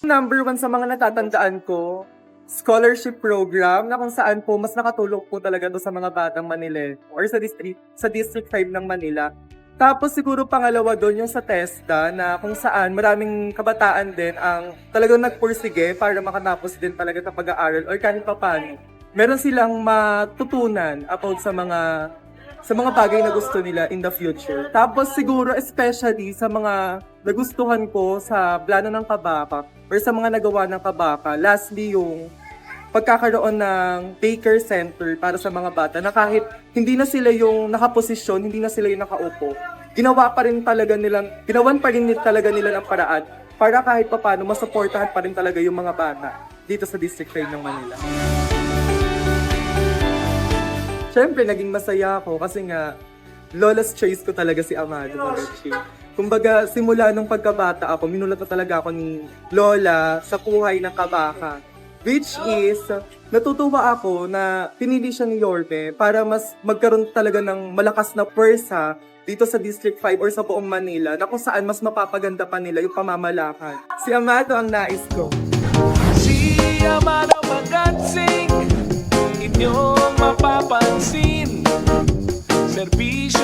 Number one sa mga natatandaan ko, scholarship program na kung saan po mas nakatulong po talaga to sa mga batang Manila or sa district sa District 5 ng Manila. Tapos siguro pangalawa doon yung sa TESDA na kung saan maraming kabataan din ang talagang nagpursige para makatapos din talaga sa pag-aaral or kahit pa paano. Meron silang matutunan about sa mga sa mga bagay na gusto nila in the future. Tapos siguro especially sa mga nagustuhan ko sa plano ng Kabaka or sa mga nagawa ng Kabaka. Lastly yung pagkakaroon ng daycare center para sa mga bata na kahit hindi na sila yung nakaposisyon, hindi na sila yung nakaupo, ginawa pa rin talaga nilang, ginawan pa rin talaga nila ng paraan para kahit papano masuportahan pa rin talaga yung mga bata dito sa District 5 ng Manila. Siyempre, naging masaya ako kasi nga, lola's choice ko talaga si Amado Magachi. Kumbaga, simula nung pagkabata ako, minulat na talaga ako ni Lola sa kuhay ng kabaka. Which is, natutuwa ako na pinili siya ni Yorme para mas magkaroon talaga ng malakas na pwersa dito sa District 5 or sa buong Manila na kung saan mas mapapaganda pa nila yung pamamalakan. Si Amado ang nais ko. Si Amado Magansing Inyong servicio.